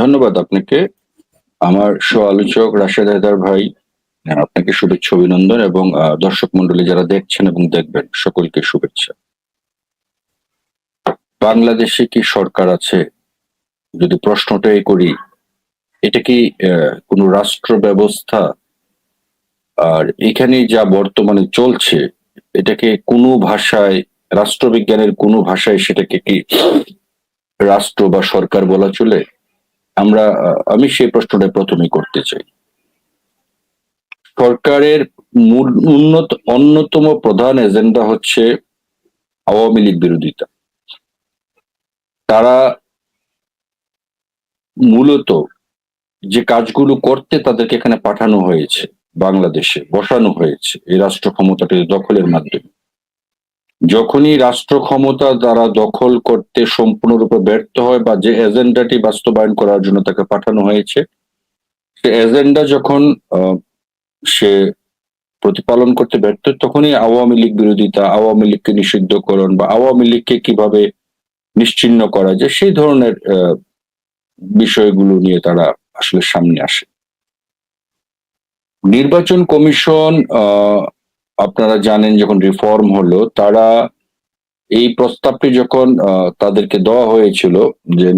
ধন্যবাদ আপনাকে। আমার সহ আলোচক রাশেদ হায়দার ভাই আপনাকে শুভেচ্ছা, অভিনন্দন এবং দর্শক মন্ডলী যারা দেখছেন এবং দেখবেন, সকলকে শুভেচ্ছা। বাংলাদেশে কি সরকার আছে? যদি প্রশ্নটাই করি, এটা কি কোনো রাষ্ট্র ব্যবস্থা? আর এখানে যা বর্তমানে চলছে এটাকে কোনো ভাষায়, রাষ্ট্রবিজ্ঞানের কোনো ভাষায় সেটাকে কি রাষ্ট্র বা সরকার বলা চলে? আমরা আমি সেই প্রশ্নটা প্রথমে করতে চাই। সরকারের মূল, উন্নত, অন্যতম প্রধান এজেন্ডা হচ্ছে আওয়ামী লীগ বিরোধিতা। তারা মূলত যে কাজগুলো করতে তাদেরকে এখানে পাঠানো হয়েছে, বাংলাদেশে বসানো হয়েছে, এই রাষ্ট্র ক্ষমতাটি দখলের মাধ্যমে। যখনই রাষ্ট্র ক্ষমতা দ্বারা দখল করতে সম্পূর্ণরূপে ব্যর্থ হয় বা যে এজেন্ডাটি বাস্তবায়ন করার জন্য তাকে পাঠানো হয়েছে, সে এজেন্ডা যখন সে প্রতিপালন করতে ব্যর্থ, তখনই আওয়ামী লীগ বিরোধিতা আওয়ামী লীগকে নিষিদ্ধকরণ বা আওয়ামী লীগকে কীভাবে নিশ্চিহ্ন করা যায়, সেই ধরনের বিষয়গুলো নিয়ে তারা আসলে সামনে আসে। নির্বাচন কমিশন আপনারা জানেন যখন রিফর্ম হলো, তারা এই প্রস্তাবটি যখন তাদেরকে দেওয়া হয়েছিল যে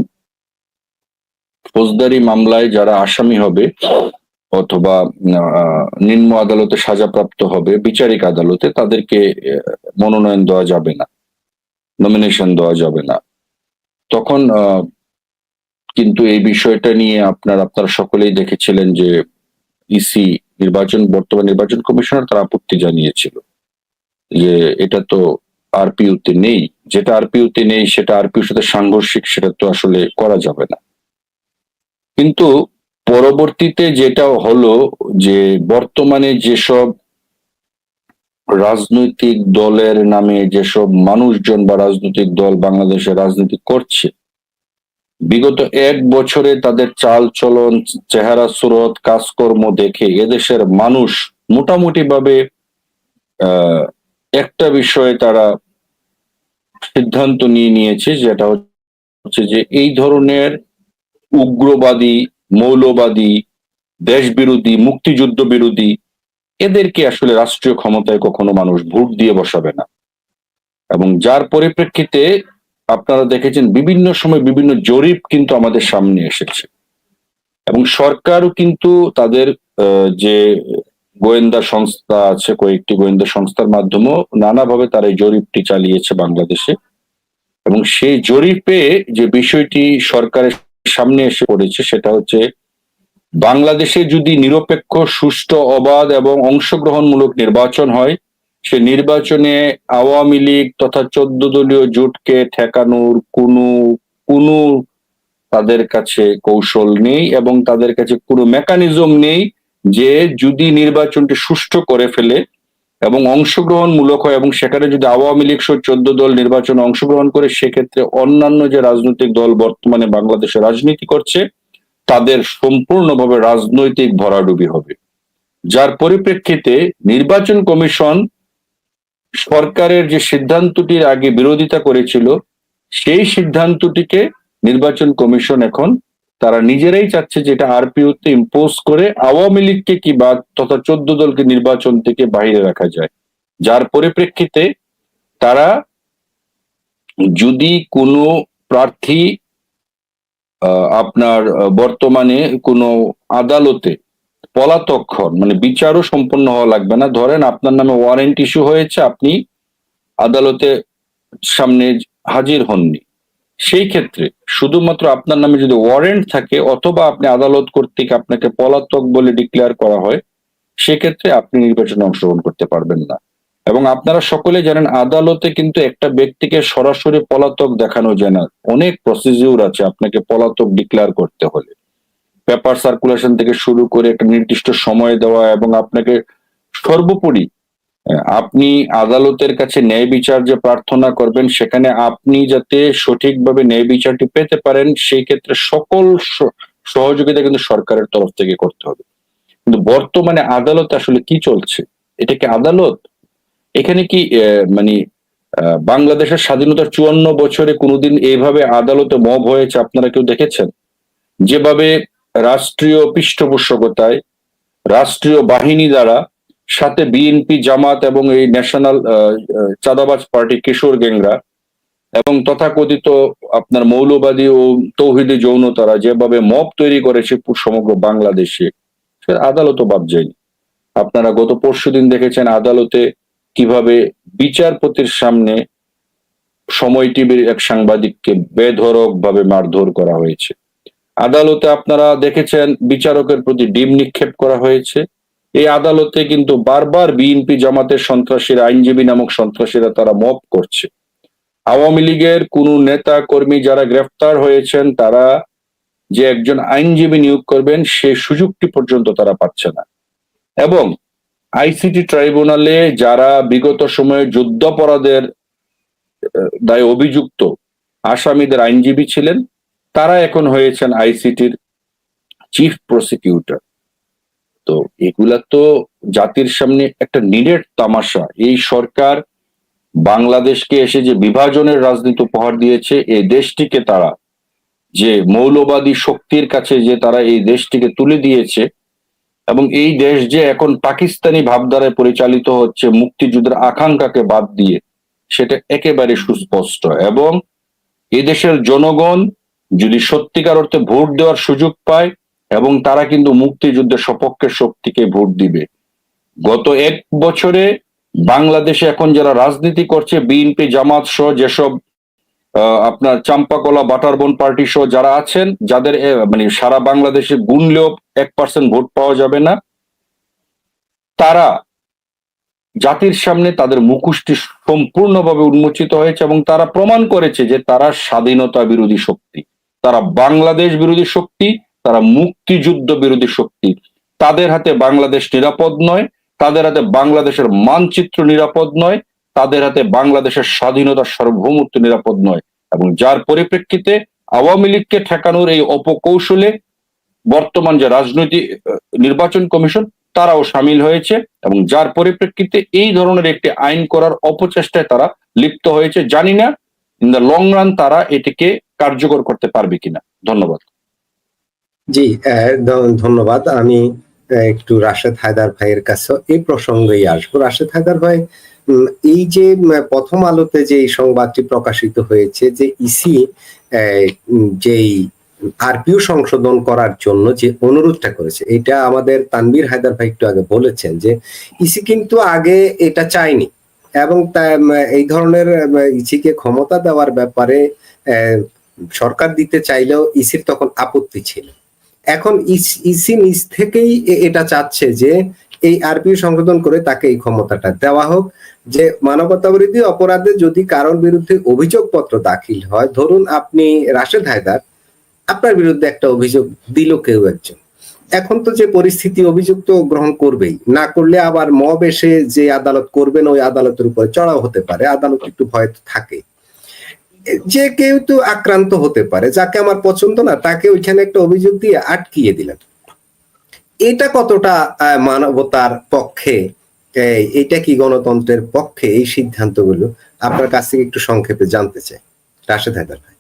ফৌজদারি মামলায় যারা আসামি হবে অথবা নিম্ন আদালতে সাজাপ্রাপ্ত হবে, বিচারিক আদালতে তাদেরকে মনোনয়ন দেওয়া যাবে না নমিনেশন দেওয়া যাবে না। তখন কিন্তু এই বিষয়টা নিয়ে আপনার, আপনারা সকলেই দেখেছিলেন যে ইসি নির্বাচন, বর্তমান নির্বাচন কমিশনার তারা আপত্তি জানিয়েছিল যে এটা তো আরপিউতে নেই। যেটা আরপিউতে নেই, সেটা আরপিউর সাথে সাংঘর্ষিক, সেটা তো আসলে করা যাবে না। কিন্তু পরবর্তীতে যেটা হলো যে বর্তমানে যেসব রাজনৈতিক দলের নামে যেসব মানুষজন বা রাজনৈতিক দল বাংলাদেশে রাজনীতি করছে বিগত এক বছরে তাদের চাল চলন, চেহারা সুরত, কাজকর্ম দেখে এদেশের মানুষ মোটামুটি ভাবে একটা বিষয়ে তারা সিদ্ধান্ত নিয়ে নিয়েছে, যেটা হচ্ছে যে এই ধরনের উগ্রবাদী, মৌলবাদী দেশ বিরোধী মুক্তিযুদ্ধ বিরোধী, এদেরকে আসলে রাষ্ট্রীয় ক্ষমতায় কখনো মানুষ ভোট দিয়ে বসাবে না। এবং যার পরিপ্রেক্ষিতে আপনারা দেখেছেন বিভিন্ন সময় বিভিন্ন জরিপ কিন্তু আমাদের সামনে এসেছে। এবং সরকারও কিন্তু তাদের যে গোয়েন্দা সংস্থা আছে, কয়েকটি গোয়েন্দা সংস্থার মাধ্যমেও নানাভাবে তারা এই জরিপটি চালিয়েছে বাংলাদেশে। এবং সেই জরিপে যে বিষয়টি সরকারের সামনে এসে পড়েছে, সেটা হচ্ছে বাংলাদেশে যদি নিরপেক্ষ, সুষ্ঠু, অবাধ এবং অংশগ্রহণমূলক নির্বাচন হয় সে নির্বাচনে আওয়ামী লীগ তথা চোদ্দ দলীয় জোটকে ঠেকানোর কোনো কোনো তাদের কাছে কৌশল নেই এবং তাদের কাছে কোনো মেকানিজম নেই যে যদি নির্বাচনটি সুষ্ঠু করে ফেলে এবং অংশগ্রহণমূলক হয় এবং সেখানে যদি আওয়ামী লীগ সহ চোদ্দ দল নির্বাচনে অংশগ্রহণ করে, সেক্ষেত্রে অন্যান্য যে রাজনৈতিক দল বর্তমানে বাংলাদেশে রাজনীতি করছে, তাদের সম্পূর্ণভাবে রাজনৈতিক ভরাডুবি হবে। যার পরিপ্রেক্ষিতে নির্বাচন কমিশন সরকারের যে সিদ্ধান্তটির আগে বিরোধিতা করেছিল, সেই সিদ্ধান্তটিকে নির্বাচন কমিশন এখন তারা নিজেরাই চাচ্ছে যে এটা আরপিওতে ইম্পোজ করে আওয়ামী লীগকে কি বা তথা চোদ্দ দলকে নির্বাচন থেকে বাইরে রাখা যায়। যার পরিপ্রেক্ষিতে তারা যদি কোনো প্রার্থী আপনার বর্তমানে কোনো আদালতে পলাতক হন মানে বিচারও সম্পন্ন হওয়া লাগবে না। ধরেন আপনার নামে ওয়ারেন্ট ইস্যু হয়েছে, আপনি আদালতে সামনে হাজির হননি। সেই ক্ষেত্রে শুধুমাত্র আপনার নামে যদি ওয়ারেন্ট থাকে অথবা আপনি আদালত কর্তৃক আপনাকে পলাতক বলে ডিক্লেয়ার করা হয়, সেক্ষেত্রে আপনি নির্বাচনে অংশগ্রহণ করতে পারবেন না। এবং আপনারা সকলে জানেন, আদালতে কিন্তু একটা ব্যক্তিকে সরাসরি পলাতক দেখানো যায় না। অনেক প্রসিডিউর আছে আপনাকে পলাতক ডিক্লেয়ার করতে হলে। পেপার সার্কুলেশন থেকে শুরু করে একটা নির্দিষ্ট সময় দেওয়া এবং আপনাকে সর্বোপরি আপনি আদালতের কাছে ন্যায় বিচার যে প্রার্থনা করবেন, সেখানে আপনি যাতে সঠিকভাবে ন্যায় বিচারটি পেতে পারেন, সেই ক্ষেত্রে সকল সহযোগিতা কিন্তু সরকারের তরফ থেকে করতে হবে। কিন্তু বর্তমানে আদালত আসলে কি চলছে? এটা কি আদালত? এখানে কি মানে বাংলাদেশের স্বাধীনতার চুয়ান্ন বছরে কোনোদিন এইভাবে আদালতে মব হয়েছে আপনারা কেউ দেখেছেন? যেভাবে রাষ্ট্রীয় পৃষ্ঠপোষকতায়, রাষ্ট্রীয় বাহিনী দ্বারা সাথে বিএনপি জামাত এবং এই ন্যাশনাল চাঁদাবাজ পার্টি কিশোর গ্যাংরা এবং তথাকথিত আপনার মৌলবাদী ও তৌহিদি যৌনতারা যেভাবে মব তৈরি করেছে সমগ্র বাংলাদেশে আদালতও বাদ যায়নি। আপনারা গত পরশুদিন দেখেছেন আদালতে কীভাবে বিচারপতির সামনে সময় টিভির এক সাংবাদিককে বেধরক ভাবে মারধর করা হয়েছে। আদালতে আপনারা দেখেছেন বিচারকের প্রতি ডিম নিক্ষেপ করা হয়েছে। এই আদালতে কিন্তু বারবার বিএনপি জামাতের সন্ত্রাসীরা, আইনজীবী নামক সন্ত্রাসীরা তারা মপ করছে। আওয়ামী লীগের কোন নেতা, কর্মী যারা গ্রেফতার হয়েছেন, তারা যে একজন আইনজীবী নিয়োগ করবেন, সে সুযোগটি পর্যন্ত তারা পাচ্ছে না। এবং আইসিটি ট্রাইব্যুনালে যারা বিগত সময়ে যুদ্ধাপরাধের দায়ে অভিযুক্ত আসামিদের আইনজীবী ছিলেন তারা এখন হয়েছেন আইসিটির চিফ প্রসিকিউটর তো এগুলা তো জাতির সামনে একটা নিরেট তামাশা। এই সরকার বাংলাদেশকে এসে যে বিভাজনের রাজনীতি উপহার দিয়েছে, এই দেশটিকে তারা যে মৌলবাদী শক্তির কাছে যে তারা এই দেশটিকে তুলে দিয়েছে এবং এই দেশ যে এখন পাকিস্তানি ভাবধারায় পরিচালিত হচ্ছে, মুক্তিযুদ্ধের আকাঙ্ক্ষাকে বাদ দিয়ে, সেটা একেবারে সুস্পষ্ট। এবং এই দেশের জনগণ যদি সত্যিকার অর্থে ভোট দেওয়ার সুযোগ পায় এবং তারা কিন্তু মুক্তিযুদ্ধের সপক্ষের শক্তিকে ভোট দিবে। গত এক বছরে বাংলাদেশে এখন যারা রাজনীতি করছে, বিএনপি, জামাত সহ যেসব আপনার চাম্পাকলা, বাটারবন পার্টি সহ যারা আছেন, যাদের মানে সারা বাংলাদেশে গুনলেও এক পার্সেন্ট ভোট পাওয়া যাবে না, তারা জাতির সামনে তাদের মুখোশটি সম্পূর্ণভাবে উন্মোচিত হয়েছে এবং তারা প্রমাণ করেছে যে তারা স্বাধীনতা বিরোধী শক্তি। তারা বাংলাদেশ বিরোধী শক্তি, তারা মুক্তিযুদ্ধ বিরোধী শক্তি। তাদের হাতে বাংলাদেশ নিরাপদ নয়, তাদের হাতে বাংলাদেশের মানচিত্র নিরাপদ নয়, তাদের হাতে বাংলাদেশের স্বাধীনতা সার্বভৌমত্ব নিরাপদ নয়। এবং যার পরিপ্রেক্ষিতে আওয়ামী লীগকে ঠেকানোর এই অপকৌশলে বর্তমান যে রাজনৈতিক নির্বাচন কমিশন, তারাও সামিল হয়েছে এবং যার পরিপ্রেক্ষিতে এই ধরনের একটি আইন করার অপচেষ্টায় তারা লিপ্ত হয়েছে। জানি না, ইন দ্য লং রান তারা এটিকে কার্যকর করতে পারবে কিনা? ধন্যবাদ। জি ধন্যবাদ। আমি একটু রাশেদ হায়দার ভাইয়ের কাছে এই প্রসঙ্গেই আসব। রাশেদ হায়দার ভাই এই যে প্রথম আলোতে যে এই সংবাদটি প্রকাশিত হয়েছে যে ইসি যেই আরপিও সংশোধন করার জন্য যে অনুরোধটা করেছে, এটা আমাদের তানবীর হায়দার ভাই একটু আগে বলেছেন যে ইসি কিন্তু আগে এটা চায়নি এবং এই ধরনের ইসিকে ক্ষমতা দেওয়ার ব্যাপারে সরকার দিতে চাইলেও ইসির তখন আপত্তি ছিল। এখন ইসি নিজ থেকেই এটা চাচ্ছে যে এই আরপি সংশোধন করে তাকে এই ক্ষমতাটা দেওয়া হোক। যে মানবতা বিরোধী অপরাধে যদি কারোর বিরুদ্ধে অভিযোগপত্র দাখিল হয়, ধরুন আপনি রাশেদ হায়দার, আপনার বিরুদ্ধে একটা অভিযোগ দিল কেউ একজন। এখন তো যে পরিস্থিতি অভিযুক্ত গ্রহণ করবেই, না করলে আবার মব এসে যে আদালত করবেন, ওই আদালতের উপরে চড়াও হতে পারে। আদালত একটু ভয় থাকে যে কেউ তো আক্রান্ত হতে পারে, যাকে আমার পছন্দ না, তাকে ওইখানে একটা অভিযোগ দিয়ে আটকিয়ে দিলেন। এটা কতটা মানবতার পক্ষে এটা কি গণতন্ত্রের পক্ষে এই সিদ্ধান্তগুলো? আপনার কাছ থেকে একটু সংক্ষেপে জানতে চাই। রাশেদ হায়দার ভাই।